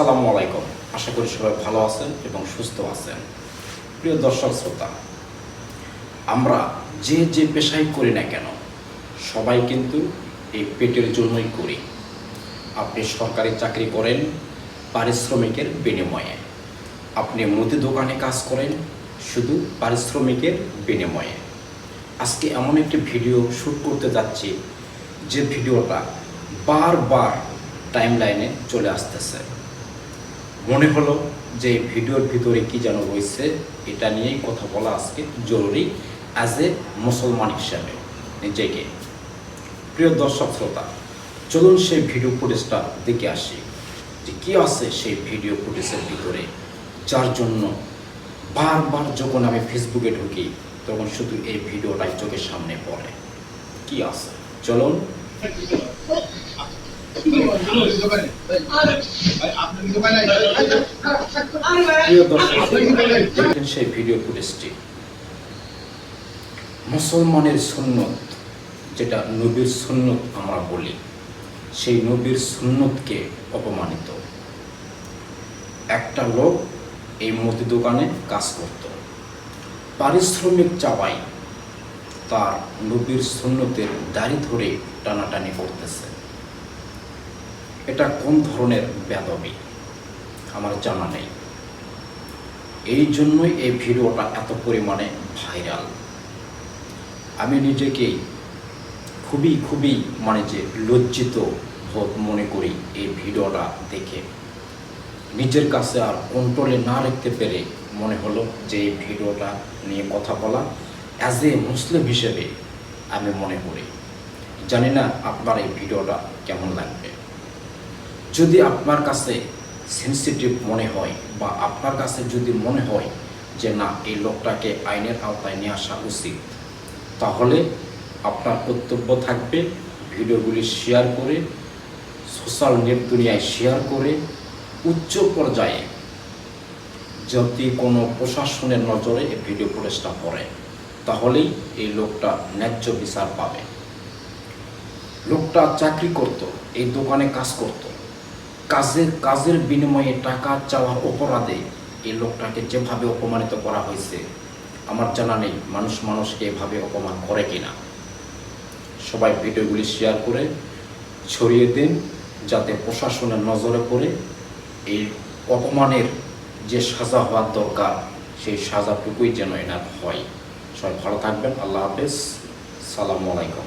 আসসালামু আলাইকুম। আশা করি সবাই ভালো আছেন এবং সুস্থ আছেন। প্রিয় দর্শক শ্রোতা, আমরা যে যে পেশাই করি না কেন, সবাই কিন্তু এই পেটের জন্যই করি। আপনি সরকারি চাকরি করেন, পারিশ্রমিকের বিনিময়ে। আপনি মুদি দোকানে কাজ করেন, শুধু পারিশ্রমিকের বিনিময়ে। আজকে এমন একটি ভিডিও শ্যুট করতে যাচ্ছি, যে ভিডিওটা বারবার টাইম লাইনে চলে আসতেছে। মনে হলো যে ভিডিওর ভিতরে কি যেন রয়েছে এটা নিয়েই কথা বলা আজকে জরুরি অ্যাজ এ মুসলমান হিসাবে নিজেকে। প্রিয় দর্শক শ্রোতা, চলুন সেই ভিডিও ফুটেজটা দেখে আসি, যে কি আছে সেই ভিডিও ফুটেজের ভিতরে, যার জন্য বারবার যখন আমি ফেসবুকে ঢুকি, তখন শুধু এই ভিডিওটাই চোখের সামনে পড়ে। কি আছে? চলুন। সেই ভিডিও ফুটেজটি মুসলমানের সুন্নত, যেটা নবীর সুন্নত আমরা বলি, সেই নবীর সুন্নতকে অপমানিত। একটা লোক এই মুদি দোকানে কাজ করত। পারিশ্রমিক চাওয়াই তার নবীর সুন্নতের দাড়ি ধরে টানাটানি করতেছে। এটা কোন ধরনের বেদবি? আমার জানা নেই। এই জন্যই এই ভিডিওটা এত পরিমাণে ভাইরাল। আমি নিজেকেই খুবই খুবই মানে যে লজ্জিত বোধ মনে করি এই ভিডিওটা দেখে। নিজের কাছে আর কন্ট্রোলে না রাখতে পেরে মনে হলো যে এই ভিডিওটা নিয়ে কথা বলা অ্যাজ এ মুসলিম হিসেবে আমি মনে করি। জানি না আপনার এই ভিডিওটা কেমন লাগবে। যদি আপনার কাছে সেন্সিটিভ মনে হয় বা আপনার কাছে যদি মনে হয় যে না, এই লোকটাকে আইনের আওতায় নিয়ে আসা উচিত, তাহলে আপনার কর্তব্য থাকবে ভিডিওগুলি শেয়ার করে সোশ্যাল নেট দুনিয়ায় শেয়ার করে, উচ্চ পর্যায়ে যদি কোনো প্রশাসনের নজরে এই ভিডিও ফুটেজটা পড়ে, তাহলেই এই লোকটা ন্যায্য বিচার পাবে। লোকটা চাকরি করত, এই দোকানে কাজ করত কাজের কাজের বিনিময়ে টাকা চাওয়ার অপরাধে এই লোকটাকে যেভাবে অপমানিত করা হয়েছে, আমার জানা নেই মানুষ মানুষকে এভাবে অপমান করে কিনা। সবাই ভিডিওগুলি শেয়ার করে ছড়িয়ে দিন যাতে প্রশাসনের নজরে পড়ে এই অপমানের যে সাজা হওয়ার দরকার, সেই সাজাটুকুই যেন এনার হয়। সবাই ভালো থাকবেন, আল্লাহ হাফেজ। সালামু আলাইকুম।